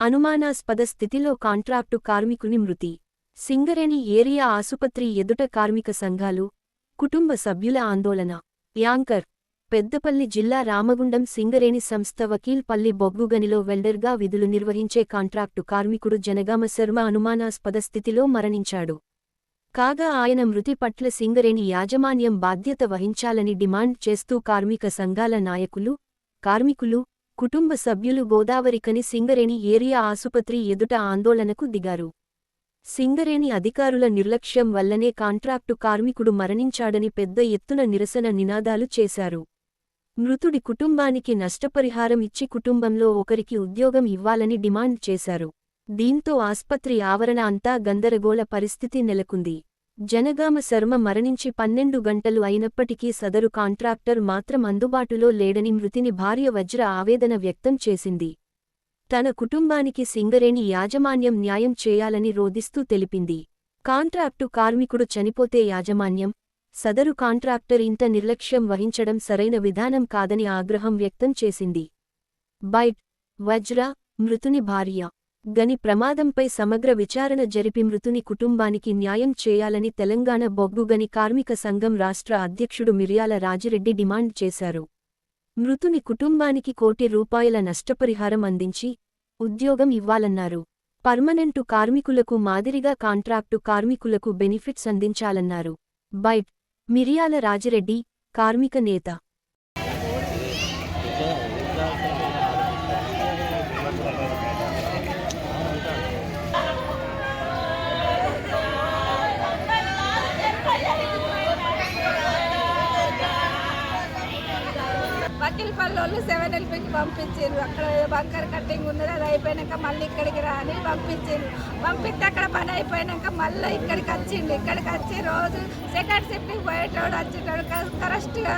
అనుమానాస్పద స్థితిలో కాంట్రాక్టు కార్మికుని మృతి. సింగరేణి ఏరియా ఆసుపత్రి ఎదుట కార్మిక సంఘాలు కుటుంబ సభ్యుల ఆందోళన. యాంకర్ పెద్దపల్లి జిల్లా రామగుండం సింగరేణి సంస్థ వకీల్పల్లి బొగ్గుగనిలో వెల్డర్గా విధులు నిర్వహించే కాంట్రాక్టు కార్మికుడు జనగామ శర్మ అనుమానాస్పద స్థితిలో మరణించాడు. కాగా ఆయన మృతి పట్ల సింగరేణి యాజమాన్యం బాధ్యత వహించాలని డిమాండ్ చేస్తూ కార్మిక సంఘాల నాయకులు కార్మికులు కుటుంబ సభ్యులు గోదావరికని సింగరేణి ఏరియా ఆసుపత్రి ఎదుట ఆందోళనకు దిగారు. సింగరేణి అధికారుల నిర్లక్ష్యం వల్లనే కాంట్రాక్టు కార్మికుడు మరణించాడని పెద్ద ఎత్తున నిరసన నినాదాలు చేశారు. మృతుడి కుటుంబానికి నష్టపరిహారం ఇచ్చి కుటుంబంలో ఒకరికి ఉద్యోగం ఇవ్వాలని డిమాండ్ చేశారు. దీంతో ఆస్పత్రి ఆవరణ అంతా గందరగోళ పరిస్థితి నెలకొంది. జనగామ శర్మ మరణించి పన్నెండు గంటలు అయినప్పటికీ సదరు కాంట్రాక్టర్ మాత్రం అందుబాటులో లేడని మృతిని భార్య వజ్ర ఆవేదన వ్యక్తం చేసింది. తన కుటుంబానికి సింగరేణి యాజమాన్యం న్యాయం చేయాలని రోదిస్తూ తెలిపింది. కాంట్రాక్టు కార్మికుడు చనిపోతే యాజమాన్యం సదరు కాంట్రాక్టర్ ఇంత నిర్లక్ష్యం వహించడం సరైన విధానం కాదని ఆగ్రహం వ్యక్తం చేసింది. బైట్ వజ్ర మృతుని భార్య గని ప్రమాదంపై సమగ్ర విచారణ జరిపి మృతుని కుటుంబానికి న్యాయం చేయాలని తెలంగాణ బొగ్గుగని కార్మిక సంఘం రాష్ట్ర అధ్యక్షుడు మిర్యాల రాజిరెడ్డి డిమాండ్ చేశారు. మృతుని కుటుంబానికి కోటి రూపాయల నష్టపరిహారం అందించి ఉద్యోగం ఇవ్వాలన్నారు. పర్మనెంటు కార్మికులకు మాదిరిగా కాంట్రాక్టు కార్మికులకు బెనిఫిట్స్ అందించాలన్నారు. బైట్ మిరియాల రాజిరెడ్డి కార్మిక నేత వకీల్ సెవెన్ ఎల్పీకి పంపించారు. అక్కడ బంకర్ కట్టింగ్ ఉన్నది అది అయిపోయినాక మళ్ళీ ఇక్కడికి రాని పంపించారు. పంపిస్తే అక్కడ పని అయిపోయినాక మళ్ళీ ఇక్కడికి వచ్చిండు. ఇక్కడికి వచ్చి రోజు సెకండ్ షిఫ్ట్కి పోయేటోడు వచ్చేటోడు కరెక్ట్గా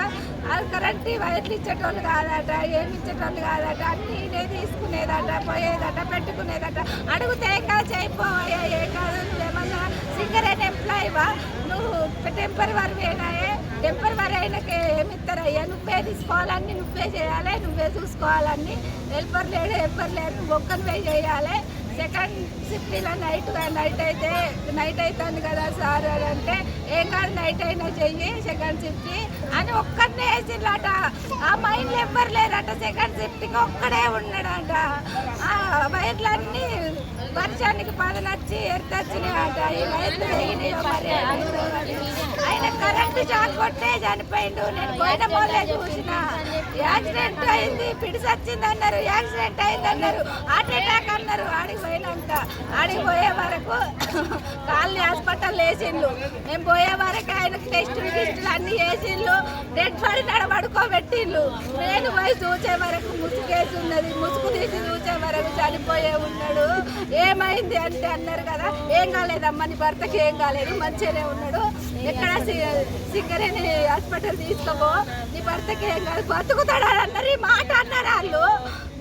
అది కరెక్ట్ వైర్లు ఇచ్చేటోళ్ళు కాదట ఏమి ఇచ్చేటోళ్ళు కాదట అన్నీ ఇదే తీసుకునేదట పోయేదట పెట్టుకునేదట. అడుగుతే కాదు చేయిపోవయ్యా ఏ కాదు నువ్వేమన్నా సింగరేణి ఎంప్లాయీవా నువ్వు టెంపరీ వరవేనాయే టెంపరీ వర అయినాక ఏమి నువ్వే తీసుకోవాలన్నీ నువ్వే చేయాలి నువ్వే చూసుకోవాలన్నీ. హెల్పర్ లేడు హెల్పర్ లేడు నువ్వు ఒక్కనివే చేయాలి. సెకండ్ షిఫ్టీలో నైట్ నైట్ అయితే నైట్ అవుతుంది కదా సార్ అని అంటే ఏం కాదు నైట్ అయినా చెయ్యి సెకండ్ షిఫ్ట్ అని ఒక్కడనే వేసిండట ఆ మైండ్లో ఎవ్వరు లేరట సెకండ్ షిఫ్ట్కి ఒక్కడే ఉన్నాడట. ఆ వైర్లన్నీ వర్షానికి పదనొచ్చి ఎర్తొచ్చినాయట ఈ వైర్లు తెగినాయో మరి? ఆయన షాక్ కొట్టే చనిపోయిండు. నేను పోయిన మొదలే చూసిన. యాక్సిడెంట్ అయింది పిడిసి వచ్చింది అన్నారు యాక్సిడెంట్ అయింది అన్నారు హార్ట్ అటాక్ అన్నారు. ఆడికి పోయినాక ఆడికి పోయే వరకు కాళ్ళని హాస్పిటల్ వేసిండ్రు మేము పోయే వరకు ఆయన టెస్టులు టెస్టులు అన్ని వేసిండ్రు డెడ్ బాడీ నడబడుకోబెట్టిండ్రు నేను పోయి చూసే వరకు ముసుగేసి ఉన్నది. ముసుగు తీసి చూసే వరకు చనిపోయే ఉన్నాడు. ఏమైంది అంటే అన్నారు కదా ఏం కాలేదమ్మా నీ భర్తకి ఏం కాలేదు మంచిగానే ఉన్నాడు. ఎక్కడ సింగరేణి హాస్పిటల్ తీసుకోబో నీ భర్తకి ఏం కాదు బతుకుతాడా అన్నారు ఈ మాట అన్నారు వాళ్ళు.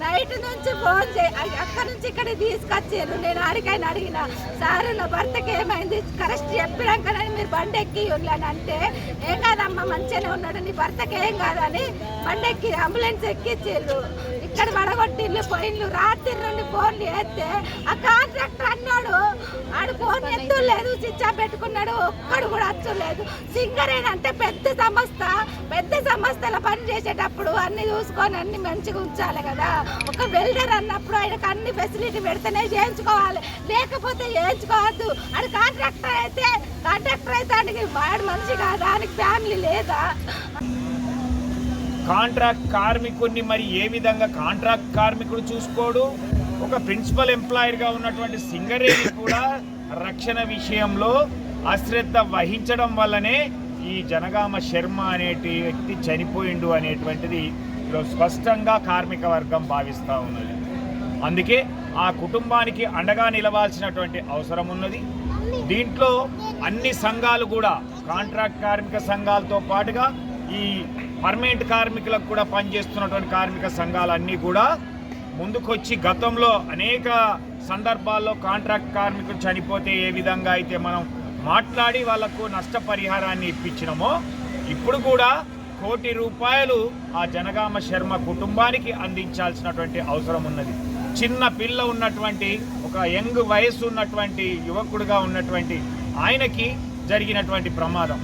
నైట్ నుంచి ఫోన్ చేయి అక్కడ నుంచి ఇక్కడ తీసుకొచ్చారు. నేను అడిగాను అడిగిన సార్ నా భర్తకి ఏమైంది? కరెక్ట్ చెప్పినాకనే మీరు బండి ఎక్కి అని అంటే ఏం కాదమ్మా మంచిగానే ఉన్నాడు. నీ భర్తకి ఏం కాదని బండి ఎక్కి అంబులెన్స్ ఎక్కిచ్చారు ఇక్కడ పడగొట్టిల్లు పోయిన్లు రాత్రి నుండి ఫోన్లు వేస్తే ఆ కాంట్రాక్టర్ అన్నాడు ఆడు ఫోన్ ఎత్తులేదు స్విచ్ ఆఫ్ పెట్టుకున్నాడు ఒక్కడు కూడా అచ్చలేదు సింగరేణి అంటే పెద్ద సంస్థ పెద్ద సంస్థల పని చేసేటప్పుడు అన్ని చూసుకొని అన్ని మంచిగా ఉంచాలి కదా. ఒక వెల్డర్ అన్నప్పుడు ఆయనకు అన్ని ఫెసిలిటీ పెడితేనే చేయించుకోవాలి. లేకపోతే చేయించుకోవద్దు. ఆడు కాంట్రాక్టర్ అయితే కాంట్రాక్టర్ అయితే ఆడికి వాడు మనిషి కాదా? ఆయనకి ఫ్యామిలీ లేదా? కాంట్రాక్ట్ కార్మికుడిని మరి ఏ విధంగా కాంట్రాక్ట్ కార్మికుడు చూసుకోడు? ఒక ప్రిన్సిపల్ ఎంప్లాయర్గా ఉన్నటువంటి సింగరేణి కూడా రక్షణ విషయంలో అశ్రద్ధ వహించడం వల్లనే ఈ జనగామ శర్మ అనేటి వ్యక్తి చనిపోయిండు అనేటువంటిది ఈరోజు స్పష్టంగా కార్మిక వర్గం భావిస్తూ ఉన్నది. అందుకే ఆ కుటుంబానికి అండగా నిలవాల్సినటువంటి అవసరం ఉన్నది. దీంట్లో అన్ని సంఘాలు కూడా కాంట్రాక్ట్ కార్మిక సంఘాలతో పాటుగా ఈ పర్మనెంట్ కార్మికులకు కూడా పనిచేస్తున్నటువంటి కార్మిక సంఘాలన్నీ కూడా ముందుకొచ్చి గతంలో అనేక సందర్భాల్లో కాంట్రాక్ట్ కార్మికులు చనిపోతే ఏ విధంగా అయితే మనం మాట్లాడి వాళ్ళకు నష్టపరిహారాన్ని ఇప్పించినమో ఇప్పుడు కూడా కోటి రూపాయలు ఆ జనగామ శర్మ కుటుంబానికి అందించాల్సినటువంటి అవసరం ఉన్నది. చిన్న పిల్ల ఉన్నటువంటి ఒక యంగ్ వయసు ఉన్నటువంటి యువకుడుగా ఉన్నటువంటి ఆయనకి జరిగినటువంటి ప్రమాదం.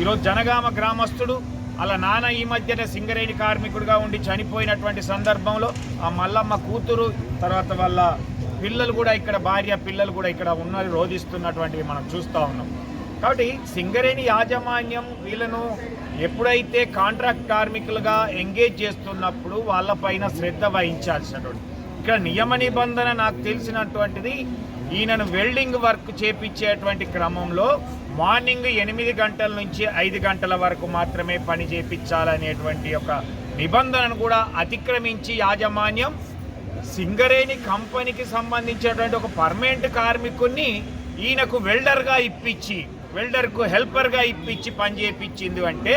ఈరోజు జనగామ గ్రామస్తుడు అలా నాన్న ఈ మధ్యనే సింగరేణి కార్మికుడిగా ఉండి చనిపోయినటువంటి సందర్భంలో ఆ మల్లమ్మ కూతురు తర్వాత వాళ్ళ పిల్లలు కూడా ఇక్కడ భార్య పిల్లలు కూడా ఇక్కడ ఉన్నది రోధిస్తున్నటువంటివి మనం చూస్తూ ఉన్నాం. కాబట్టి సింగరేణి యాజమాన్యం వీళ్ళను ఎప్పుడైతే కాంట్రాక్ట్ కార్మికులుగా ఎంగేజ్ చేస్తున్నప్పుడు వాళ్ళపైన శ్రద్ధ వహించాల్సినటువంటి ఇక్కడ నియమ నిబంధన నాకు తెలిసినటువంటిది ఈయనను వెల్డింగ్ వర్క్ చేపించేటువంటి క్రమంలో మార్నింగ్ ఎనిమిది గంటల నుంచి ఐదు గంటల వరకు మాత్రమే పని చేపించాలనేటువంటి ఒక నిబంధనను కూడా అతిక్రమించి యాజమాన్యం సింగరేణి కంపెనీకి సంబంధించినటువంటి ఒక పర్మనెంట్ కార్మికుడిని ఈయనకు వెల్డర్గా ఇప్పించి వెల్డర్కు హెల్పర్గా ఇప్పించి పని చేయించింది అంటే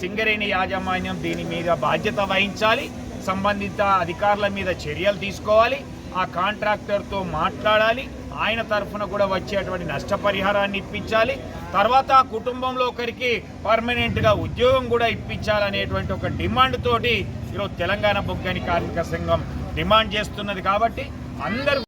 సింగరేణి యాజమాన్యం దీని మీద బాధ్యత వహించాలి సంబంధిత అధికారుల మీద చర్యలు తీసుకోవాలి ఆ కాంట్రాక్టర్తో మాట్లాడాలి ఆయన తరఫున కూడా వచ్చేటువంటి నష్టపరిహారాన్ని ఇప్పించాలి. తర్వాత ఆ కుటుంబంలో ఒకరికి పర్మనెంట్గా ఉద్యోగం కూడా ఇప్పించాలనేటువంటి ఒక డిమాండ్ తోటి ఈరోజు తెలంగాణ బొగ్గని కార్మిక సంఘం డిమాండ్ చేస్తున్నది కాబట్టి అందరూ